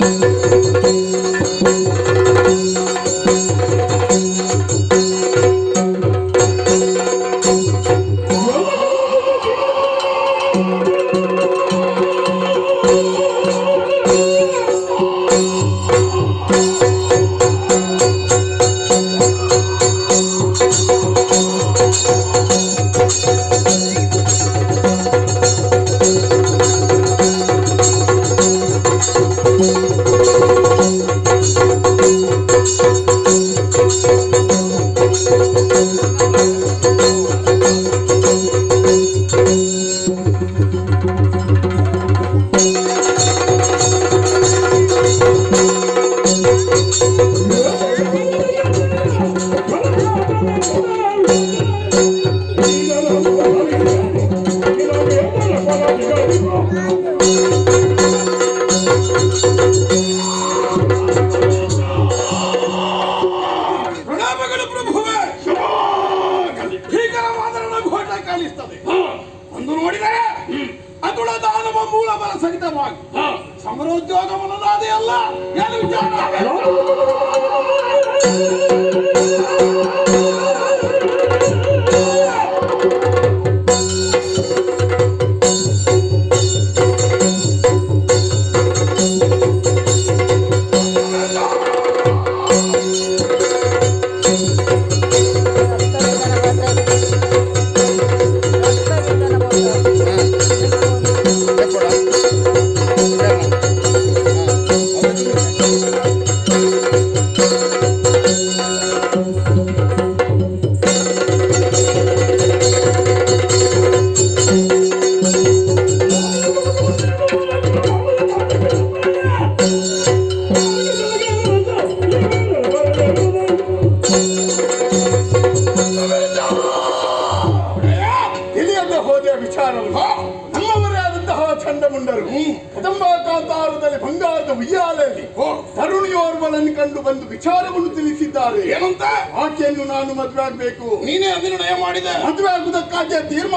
Música Música ಮೂಲ ಬಲ ಸಹಿತವಾಗಿ ಸಮರೋದ್ಯೋಗವನ್ನು ಅದೇ ಅಲ್ಲ ಏನು ವಿಚಾರ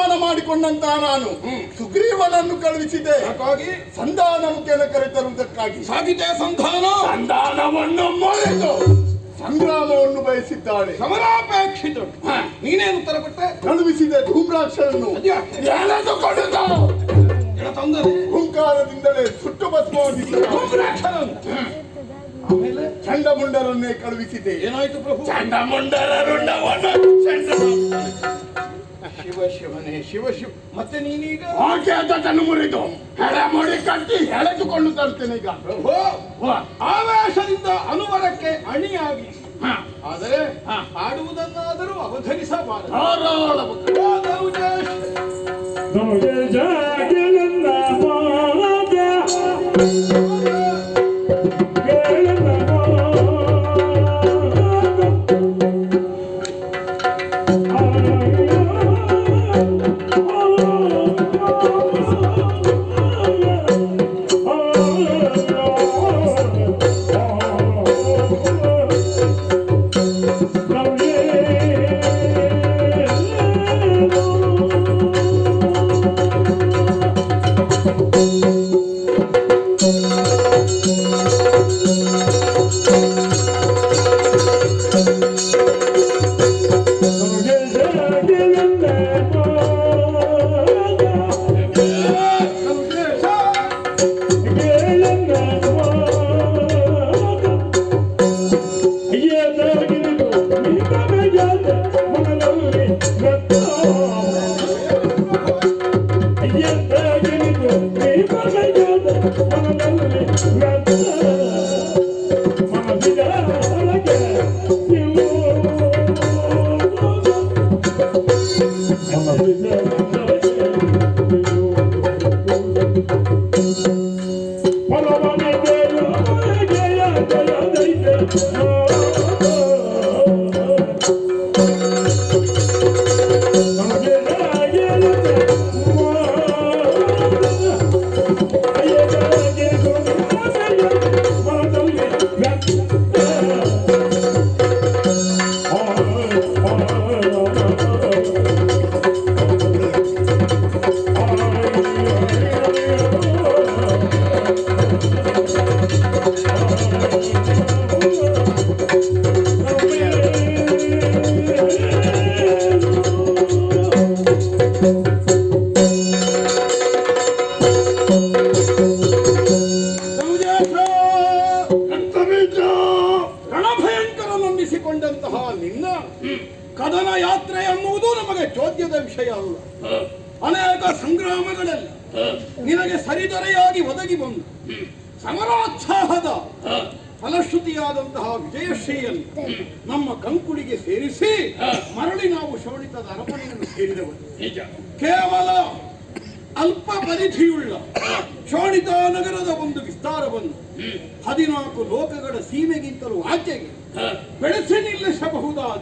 ತೀರ್ಮಾನ ಮಾಡಿಕೊಂಡಂತಹ ನಾನು ಸುಗ್ರೀವನನ್ನು ಕಳುಹಿಸಿದೆ. ಹಾಗಾಗಿ ಸಂಧಾನ ಮುಖ್ಯನ ಕರೆತರುವುದಕ್ಕಾಗಿ ಸಾಗಿದೆ ಸಂಧಾನ? ಸಂಧಾನವನ್ನು ಮೊರೆತು. ಸಂಗ್ರಾಮವನ್ನು ಬಯಸಿದ್ದಾಳೆ. ಸಮರಾಪೇಕ್ಷಿತ ನೀನೇನು ಉತ್ತರ ಕೊಟ್ಟೆ? ಕಳುಹಿಸಿದೆ ಧೂಮ್ರಾಕ್ಷರನ್ನು. ಹುಂಕಾರದಿಂದಲೇ ಸುಟ್ಟು. ಆಮೇಲೆ? ಚಂಡಮುಂಡರನ್ನೇ ಕಳುಹಿಸಿದೆ. ಏನಾಯ್ತು ಪ್ರಭು? ಚಂಡಮುಂಡರ ರುಂಡವನ್ನು ಶಿವ ಶಿವನೇ ಶಿವ ಶಿವ ಮತ್ತೆ ನೀನೀಗ? ಆಕೆ ಅದನ್ನು ಮುರಿದು ಹೆಳೆ ಮಾಡಿ ಕಟ್ಟಿ ಎಳೆದುಕೊಂಡು ತರ್ತೇನೆ ಈಗ. ಪ್ರಭು ಆವೇಶದಿಂದ ಅನುವರಕ್ಕೆ ಅಣಿಯಾಗಿ. ಆದರೆ ಆಡುವುದನ್ನಾದರೂ ಅವಧರಿಸಬಾರದು. ಧಾರಾಳ ಅನೇಕ ಸಂಗ್ರಾಮಗಳಲ್ಲಿ ನಿನಗೆ ಸರಿದೊರೆಯಾಗಿ ಒದಗಿ ಬಂದು ಸಮರೋತ್ಸಾಹದ ಫಲಶ್ರುತಿಯಾದಂತಹ ವಿಜಯಶ್ರೀಯನ್ನು ನಮ್ಮ ಕಂಕುಳಿಗೆ ಸೇರಿಸಿ ಮರಳಿ ನಾವು ಶೋಣಿತದ ಅರಮನೆಯನ್ನು ಸೇರಿದವರು ನಿಜ. ಕೇವಲ ಅಲ್ಪ ಪರಿಧಿಯುಳ್ಳ ಶೋಣಿತ ನಗರದ ಒಂದು ವಿಸ್ತಾರವನ್ನು ಹದಿನಾಲ್ಕು ಲೋಕಗಳ ಸೀಮೆಗಿಂತಲೂ ಆಚೆಗೆ ಬೆಳೆಸಿ ನಿಲ್ಲಿಸಬಹುದಾದ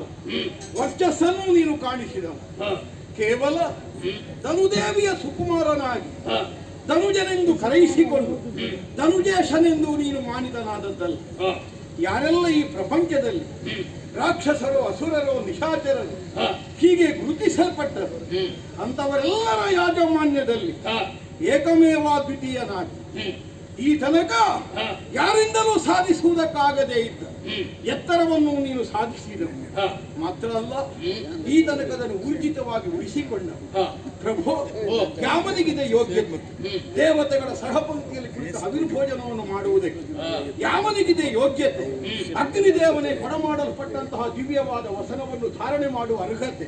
ವರ್ಚಸ್ಸನ್ನು ನೀನು ಕಾಣಿಸಿದವು ಕೇವಲ ಧನುದೇವಿಯ ಸುಕುಮಾರನಾಗಿ ಧನುಜನೆಂದು ಕರೆಯಿಸಿಕೊಂಡು ಧನುಜೇಶನೆಂದು ನೀನು ಮಾನಿತನಾದದ್ದಲ್ಲ. ಯಾರೆಲ್ಲ ಈ ಪ್ರಪಂಚದಲ್ಲಿ ರಾಕ್ಷಸರು ಅಸುರರು ನಿಶಾಚರರು ಹೀಗೆ ಗುರುತಿಸಲ್ಪಟ್ಟರು ಅಂತವರೆಲ್ಲರ ಯಾಜಮಾನ್ಯದಲ್ಲಿ ಏಕಮೇವಾದ್ವಿತೀಯನಾಗಿ ಈ ತನಕ ಯಾರಿಂದಲೂ ಸಾಧಿಸುವುದಕ್ಕಾಗದೇ ಇದ್ದ ಎತ್ತರವನ್ನು ನೀನು ಸಾಧಿಸಿದ ಮಾತ್ರ ಅಲ್ಲ ಈ ತನಕದನ್ನು ಊರ್ಜಿತವಾಗಿ ಉಳಿಸಿಕೊಂಡ ಪ್ರಭೋ ಯಾವನಿಗಿದೆ ಯೋಗ್ಯತೆ ದೇವತೆಗಳ ಸಹಪಂಕ್ತಿಯಲ್ಲಿ ಕುಳಿತು ಅವಿರ್ಭೋಜನವನ್ನು ಮಾಡುವುದಕ್ಕೆ. ಯಾವನಿಗಿದೆ ಯೋಗ್ಯತೆ? ಅಗ್ನಿದೇವನೇ ಕೊಡಮಾಡಲ್ಪಟ್ಟಂತಹ ದಿವ್ಯವಾದ ವಸನವನ್ನು ಧಾರಣೆ ಮಾಡುವ ಅರ್ಹತೆ.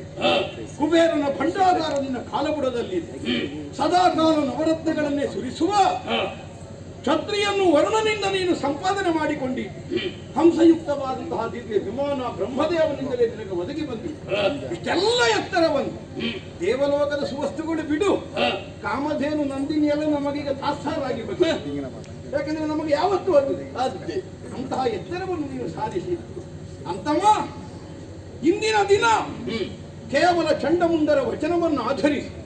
ಕುಬೇರನ ಭಂಡಾಗಾರ ನಿನ್ನ ಕಾಲಬುಡದಲ್ಲಿದೆ. ಸದಾ ಕಾಲ ನವರತ್ನಗಳನ್ನೇ ಸುರಿಸುವ ಕ್ಷತ್ರಿಯನ್ನು ವರುಣನಿಂದ ನೀನು ಸಂಪಾದನೆ ಮಾಡಿಕೊಂಡಿ. ಹಂಸಯುಕ್ತವಾದಂತಹ ದಿವ್ಯ ವಿಮಾನ ಬ್ರಹ್ಮದೇವನಿಂದಲೇ ನಿನಗೆ ಒದಗಿ ಬಂದು. ಇಷ್ಟೆಲ್ಲ ಎತ್ತರವನ್ನು ದೇವಲೋಕದ ಸುವಸ್ತುಗಳು ಬಿಡು. ಕಾಮಧೇನು ನಂದಿನಿ ಎಲ್ಲ ನಮಗೀಗ ತಾತ್ಸಾರಾಗಿ ಬಂದಿದೆ. ಯಾಕಂದ್ರೆ ನಮಗೆ ಯಾವತ್ತೂ ಅದು. ಅಂತಹ ಎತ್ತರವನ್ನು ನೀನು ಸಾಧಿಸಿ. ಅಂತವ ಇಂದಿನ ದಿನ ಕೇವಲ ಚಂಡಮುಂದರ ವಚನವನ್ನು ಆಧರಿಸಿ.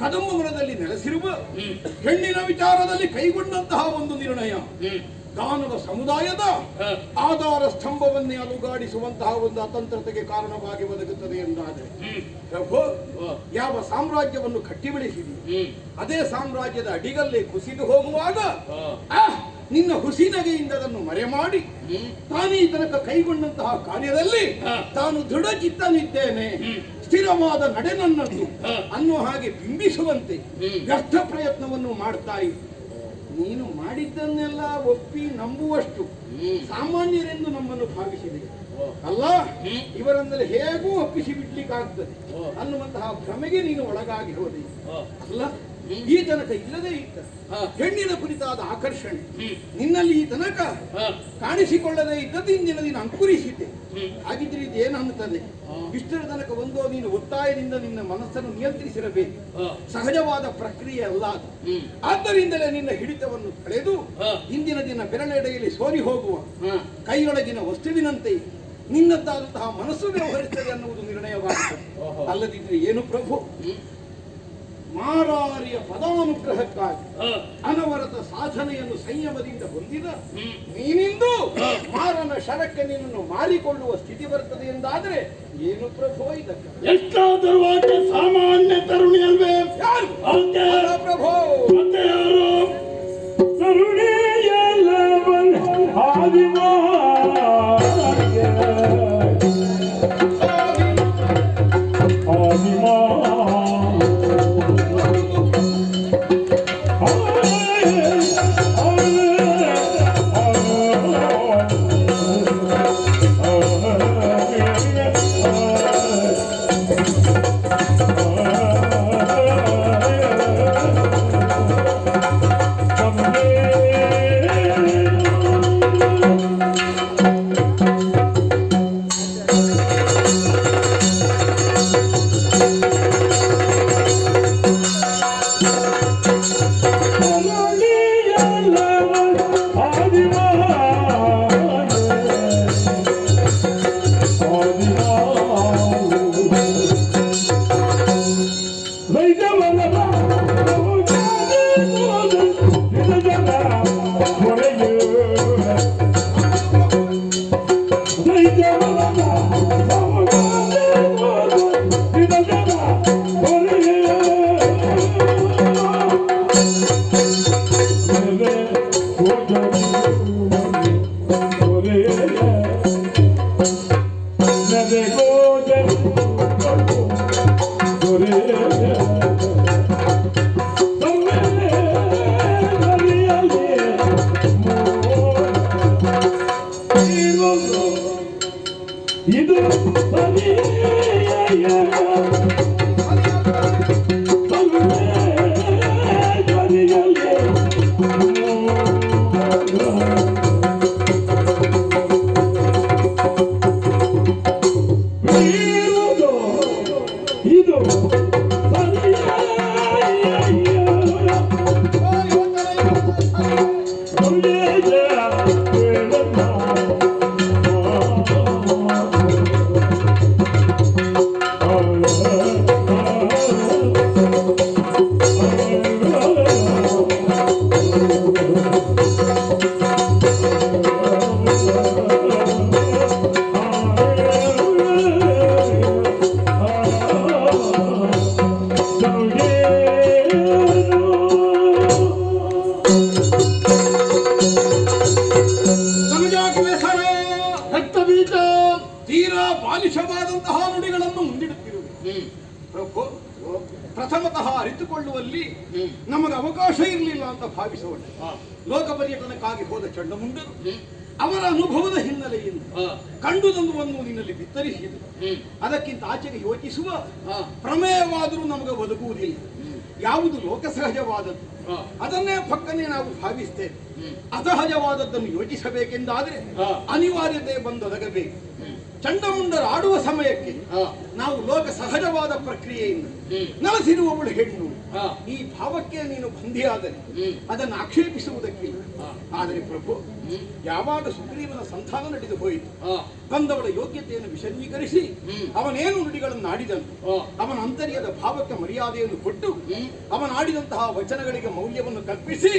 ಕದಂಬ ಮರದಲ್ಲಿ ನೆಲೆಸಿರುವ ಹೆಣ್ಣಿನ ವಿಚಾರದಲ್ಲಿ ಕೈಗೊಂಡಂತಹ ಒಂದು ನಿರ್ಣಯ. ದಾನವ ಸಮುದಾಯದ ಆಧಾರ ಸ್ತಂಭವನ್ನೇ ಅಲುಗಾಡಿಸುವಂತಹ ಒಂದು ಅತಂತ್ರತೆಗೆ ಕಾರಣವಾಗಿ ಬದುಕುತ್ತದೆ ಎಂದಾದರೆ ಪ್ರಭು ಯಾವ ಸಾಮ್ರಾಜ್ಯವನ್ನು ಕಟ್ಟಿಬಿಡಿಸಿದೆ ಅದೇ ಸಾಮ್ರಾಜ್ಯದ ಅಡಿಗಲ್ಲೇ ಕುಸಿದು ಹೋಗುವಾಗ ಆ, ಹುಸಿ ನಗೆಯಿಂದ ಅದನ್ನು ಮರೆ ಮಾಡಿ ತಾನೇ ಈ ತನಕ ಕೈಗೊಂಡಂತಹ ಕಾರ್ಯದಲ್ಲಿ ತಾನು ದೃಢ ಚಿತ್ತನಿದ್ದೇನೆ ಸ್ಥಿರವಾದ ನಡೆ ನನ್ನದು ಅನ್ನೋ ಹಾಗೆ ಬಿಂಬಿಸುವಂತೆ ವ್ಯರ್ಥ ಪ್ರಯತ್ನವನ್ನು ಮಾಡ್ತಾ ನೀನು ಮಾಡಿದ್ದನ್ನೆಲ್ಲ ಒಪ್ಪಿ ನಂಬುವಷ್ಟು ಸಾಮಾನ್ಯರೆಂದು ನಮ್ಮನ್ನು ಭಾವಿಸಿದೆ. ಅಲ್ಲ ಇವರನ್ನೆಲ್ಲ ಹೇಗೂ ಒಪ್ಪಿಸಿ ಬಿಡ್ಲಿಕ್ಕಾಗ್ತದೆ. ಅನ್ನುವಂತಹ ಭ್ರಮೆಗೆ ನೀನು ಒಳಗಾಗಿ ಹೋದೆ. ಅಲ್ಲ ಈ ತನಕ ಇಲ್ಲದೇ ಇತ್ತ ಹೆಣ್ಣಿನ ಕುರಿತಾದ ಆಕರ್ಷಣೆ ನಿನ್ನಲ್ಲಿ ಈ ತನಕ ಕಾಣಿಸಿಕೊಳ್ಳದೇ ಇದ್ದದ್ದು ಇಂದಿನ ದಿನ ಅಂಕುರಿಸಿದ್ದೆ ಹಾಗಿದ್ರೆ ಇದು ಏನು ಅನ್ನುತ್ತದೆ ಇಷ್ಟರ ತನಕ ಒಂದೋ ನೀನು ಒತ್ತಾಯದಿಂದ ನಿನ್ನ ಮನಸ್ಸನ್ನು ನಿಯಂತ್ರಿಸಿರಬೇಕು. ಸಹಜವಾದ ಪ್ರಕ್ರಿಯೆ ಅಲ್ಲ ಅದು. ಆದ್ದರಿಂದಲೇ ನಿನ್ನ ಹಿಡಿತವನ್ನು ಕಳೆದು ಇಂದಿನ ದಿನ ಬೆರಳೆಡೆಯಲ್ಲಿ ಸೋರಿ ಹೋಗುವ ಕೈಯೊಳಗಿನ ವಸ್ತುವಿನಂತೆ ನಿನ್ನದ್ದಾದಂತಹ ಮನಸ್ಸು ವ್ಯವಹರಿಸಿದೆ ಅನ್ನುವುದು ನಿರ್ಣಯವಾಗುತ್ತದೆ ಅಲ್ಲದಿದ್ರೆ ಏನು ಪ್ರಭು? ಮಾರಾರಿಯ ಪದಾನುಗ್ರಹಕ್ಕಾಗಿ ಅನವರತ ಸಾಧನೆಯನ್ನು ಸಂಯಮದಿಂದ ಹೊಂದಿದ ನೀನಿಂದು ಮಾರನ ಶರಕ್ಕೆ ನಿನ್ನನ್ನು ಮಾರಿಕೊಳ್ಳುವ ಸ್ಥಿತಿ ಬರುತ್ತದೆ ಎಂದಾದ್ರೆ ಏನು ಪ್ರಭು ಇದಕ್ಕೆ? ಎಷ್ಟಾದರೂ ಸಾಮಾನ್ಯ ತರುಣಿ ಅಲ್ವೇ? ಪ್ರಭು. ತರುಣಿಯಲ್ಲವನ್ Bahia. ಪ್ರಥಮತಃ ಅರಿತುಕೊಳ್ಳುವಲ್ಲಿ ನಮಗೆ ಅವಕಾಶ ಇರಲಿಲ್ಲ ಅಂತ ಭಾವಿಸೋಣ. ಲೋಕ ಪರ್ಯಟನಕ್ಕಾಗಿ ಹೋದ ಚಂಡಮುಂಡರು ಅವರ ಅನುಭವದ ಹಿನ್ನೆಲೆಯಿಂದ ಕಂಡುದೊಂದುವನ್ನು ನಿನ್ನಲ್ಲಿ ಬಿತ್ತರಿಸಿದರು ಅದಕ್ಕಿಂತ ಆಚೆಗೆ ಯೋಚಿಸುವ ಪ್ರಮೇಯವಾದರೂ ನಮಗೆ ಒದಗುವುದಿಲ್ಲ ಯಾವುದು ಲೋಕಸಹಜವಾದದ್ದು. ಅದನ್ನೇ ಪಕ್ಕನೆ ನಾವು ಭಾವಿಸ್ತೇವೆ. ಅಸಹಜವಾದದ್ದನ್ನು ಯೋಚಿಸಬೇಕೆಂದಾದ್ರೆ ಅನಿವಾರ್ಯತೆ ಬಂದೊದಗಬೇಕು. ಚಂಡಮುಂಡರ ಆಡುವ ಸಮಯಕ್ಕೆ ನಾವು ಲೋಕ ಸಹಜವಾದ ಪ್ರಕ್ರಿಯೆಯಿಂದ ನಲಸಿರುವವಳು ಹೆಣ್ಣು. ಈ ಭಾವಕ್ಕೆ ನೀನು ಬಂಧಿಯಾದರೆ ಅದನ್ನು ಆಕ್ಷೇಪಿಸುವುದಕ್ಕಿಲ್ಲ. ಆದರೆ ಪ್ರಭು ಯಾವಾಗ ಸುಗ್ರೀವನ ಸಂಧಾನ ನಡೆದು ಹೋಯಿತು ಬಂದವಳ ಯೋಗ್ಯತೆಯನ್ನು ವಿಶದೀಕರಿಸಿ ಅವನೇನು ನುಡಿಗಳನ್ನು ಆಡಿದನು ಅವನ ಅಂತರ್ಯದ ಭಾವಕ್ಕೆ ಮರ್ಯಾದೆಯನ್ನು ಕೊಟ್ಟು ಅವನಾಡಿದಂತಹ ವಚನಗಳಿಗೆ ಮೌಲ್ಯವನ್ನು ಕಲ್ಪಿಸಿ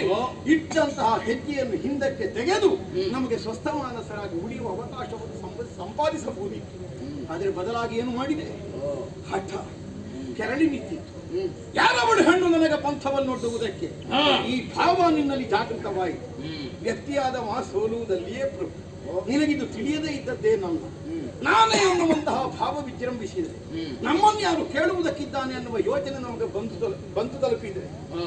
ಇಟ್ಟಂತಹ ಹೆಜ್ಜೆಯನ್ನು ಹಿಂದಕ್ಕೆ ತೆಗೆದು ನಮಗೆ ಸ್ವಸ್ಥಮಾನಸರಾಗಿ ಉಳಿಯುವ ಅವಕಾಶವನ್ನು ಸಂಪಾದಿಸಬಹುದಿತ್ತು ಆದರೆ ಬದಲಾಗಿ ಏನು ಮಾಡಿದೆ? ಹಠ. ಕೆರಳಿ ನಿಂತಿತ್ತು. ಯಾರವಳು ಹೆಣ್ಣು ನನಗೆ ಪಂಥವನ್ನೊಡ್ಡುವುದಕ್ಕೆ ಈ ಭಾವ ನಿನ್ನಲ್ಲಿ ಜಾಗೃತವಾಯಿತು. ವ್ಯಕ್ತಿಯಾದವ ಸೋಲುವುದಲ್ಲಿಯೇ ಪ್ರಭು. ನಿನಗಿದು ತಿಳಿಯದೇ ಇದ್ದದ್ದೇ ನನ್ನ. ನಾನೇ ಅನ್ನುವಂತಹ ಭಾವ ವಿಜೃಂಭಿಸಿದೆ. ನಮ್ಮನ್ನು ಯಾರು ಕೇಳುವುದಕ್ಕಿದ್ದಾನೆ ಅನ್ನುವ ಯೋಚನೆ ನಮಗೆ ಬಂದು ಬಂದು ಬಂತು ತಲುಪಿದೆ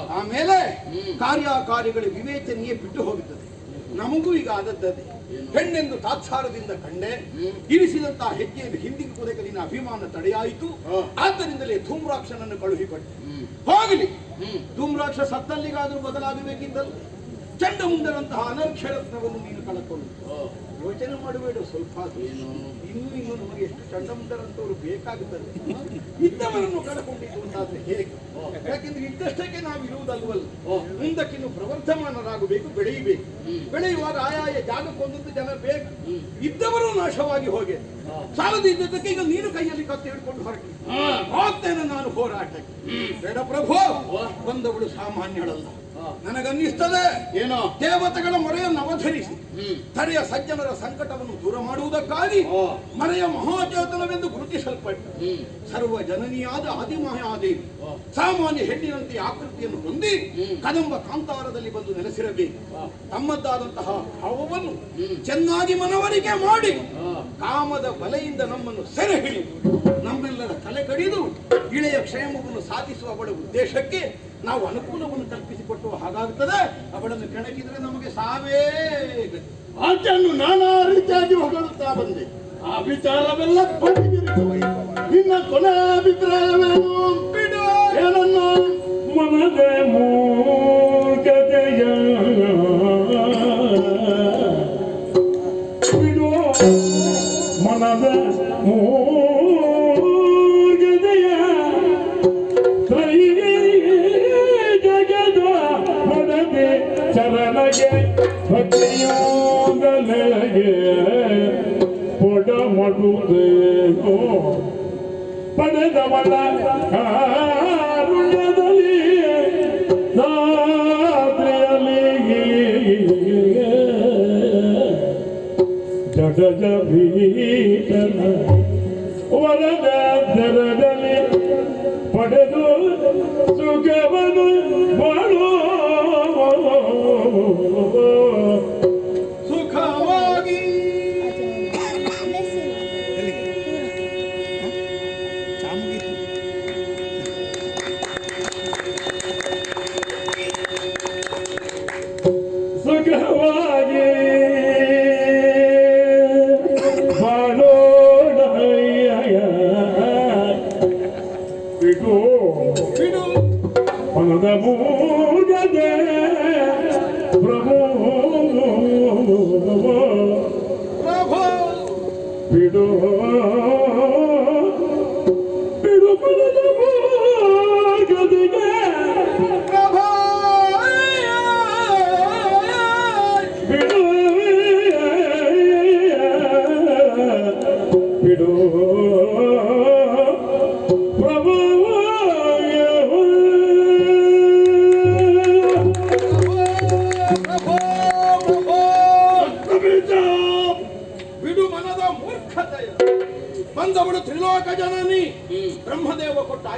ಆಮೇಲೆ ಕಾರ್ಯಕಾರ್ಯಗಳ ವಿವೇಚನೆಯೇ ಬಿಟ್ಟು ಹೋಗುತ್ತದೆ ನಮಗೂ ಈಗ ಆದದ್ದದೇ. ಹೆಣ್ಣೆಂದು ತಾತ್ಸಾರದಿಂದ ಕಂಡೆ. ಇರಿಸಿದಂತಹ ಹೆಜ್ಜೆಯನ್ನು ಹಿಂದಿಗೆ ಕುದಕ್ಕೆ ನಿನ್ನ ಅಭಿಮಾನ ತಡೆಯಾಯಿತು. ಆದ್ದರಿಂದಲೇ ಧೂಮ್ರಾಕ್ಷನನ್ನು ಕಳುಹಿಕೊಟ್ಟೆ ಹೋಗಲಿ. ಧೂಮ್ರಾಕ್ಷ ಸತ್ತಲ್ಲಿಗಾದರೂ ಬದಲಾಗಬೇಕಿದ್ದಲ್ಲ ಚಂಡಮುಂಡರಂತಹ ಅನಕ್ಷರತ್ನವನ್ನು ನೀನು ಕಳಕೊಂಡು. ಯೋಚನೆ ಮಾಡಬೇಡ ಸ್ವಲ್ಪ ಏನು? ಇನ್ನು ಇನ್ನು ನಮಗೆ ಎಷ್ಟು ಚಂಡಮುಂಡರಂತವರು ಬೇಕಾಗುತ್ತದೆ. ಇದ್ದವರನ್ನು ಕಳ್ಕೊಂಡಿದ್ದು ಅಂತಾದ್ರೆ ಹೇಗೆ? ಯಾಕೆಂದ್ರೆ ಇದ್ದಷ್ಟಕ್ಕೆ ನಾವು ಇರುವುದಲ್ವಲ್ಲ ಮುಂದಕ್ಕಿನ್ನು ಪ್ರವರ್ಧಮಾನರಾಗಬೇಕು ಬೆಳೆಯಬೇಕು. ಬೆಳೆಯುವಾಗ ಆಯಾಯ ಜಾಗಕ್ಕೊಂದೊಂದು ಜನ ಬೇಕು ಇದ್ದವರು ನಾಶವಾಗಿ ಹೋಗಿ. ಸಾಲದಿದ್ದಕ್ಕೆ ಈಗ ನೀನು ಕೈಯಲ್ಲಿ ಕತ್ತಿ ಹಿಡ್ಕೊಂಡು ಹೊರಟಿ. ಹೋಗ್ತೇನೆ ನಾನು ಹೋರಾಟಕ್ಕೆ. ಬೇಡ ಪ್ರಭು ಬಂದವಳು ಸಾಮಾನ್ಯಳಲ್ಲ. ನನಗನ್ನಿಸ್ತದೆ. ಏನೋ? ದೇವತೆಗಳ ಮೊರೆಯನ್ನು ಅವಧರಿಸಿ ತರೆಯ ಸಜ್ಜನರ ಸಂಕಟವನ್ನು ದೂರ ಮಾಡುವುದಕ್ಕಾಗಿ ಮರೆಯ ಮಹಾಚೇತನವೆಂದು ಗುರುತಿಸಲ್ಪಟ್ಟ ಸರ್ವ ಜನನಿಯಾದ ಆದಿಮಹಾದೇವಿ ಸಾಮಾನ್ಯ ಹೆಣ್ಣಿನಂತೆ ಆಕೃತಿಯನ್ನು ಹೊಂದಿ ಕದಂಬ ಕಾಂತಾರದಲ್ಲಿ ಬಂದು ನೆಲೆಸಿರಬೇಕು. ತಮ್ಮದ್ದಾದಂತಹ ಭಾವವನ್ನು ಚೆನ್ನಾಗಿ ಮನವರಿಕೆ ಮಾಡಿ ಕಾಮದ ಬಲೆಯಿಂದ ನಮ್ಮನ್ನು ಸೆರೆ ಹಿಡಿದು ನಮ್ಮೆಲ್ಲರ ತಲೆ ಕಡಿದು ಇಳೆಯ ಕ್ಷೇಮವನ್ನು ಸಾಧಿಸುವ ಅವಳ ಉದ್ದೇಶಕ್ಕೆ ನಾವು ಅನುಕೂಲವನ್ನು ಕಲ್ಪಿಸಿಕೊಟ್ಟು ಹಾಗಾಗುತ್ತದೆ ಅವಳನ್ನು ಕೆಣಕಿದ್ರೆ ನಮಗೆ ಸಾವೇ ಆಚೆಯನ್ನು ಆಚನ್ನು ನಾನಾ ರೀತಿಯಾಗಿ ಹೊಗಳುತ್ತಾ ಬಂದೆ. ಆ ವಿಚಾರವೆಲ್ಲ ನಿನ್ನ ಕೊನೆ ಅಭಿಪ್ರಾಯವೇನು? ಬಿಡು. ಏನನ್ನು? ಮನದ ಮೂಗದೆಯ guarda.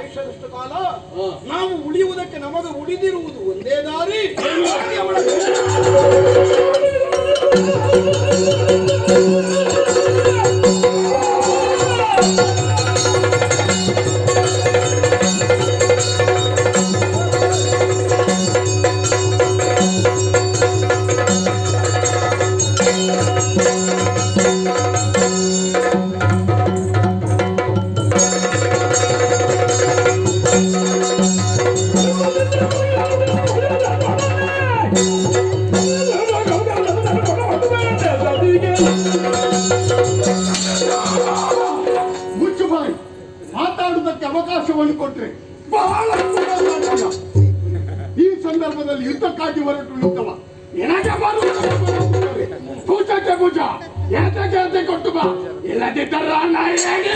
ಆಯುಷ್ಯದಷ್ಟು ಕಾಲ ನಾವು ಉಳಿಯುವುದಕ್ಕೆ ನಮಗೆ ಉಳಿದಿರುವುದು ಒಂದೇ ದಾರಿ. ಮುಚ್ಚು ಬಾಯಿ ಮಾತಾಡುವುದಕ್ಕೆ ಅವಕಾಶವನ್ನು ಕೊಟ್ಟರೆ ಬಹಳ. ಈ ಸಂದರ್ಭದಲ್ಲಿ ಯುದ್ಧಕ್ಕಾಗಿ ಹೊರಟು ನಿಂತವ ಬರುತ್ತದೆ. ಪೂಜಕ್ಕೆ ಪೂಜ ಎದೆ ಕೊಟ್ಟು ಬಾ ಇಲ್ಲದಿದ್ದರೆ ನಾ ಹೇಗೆ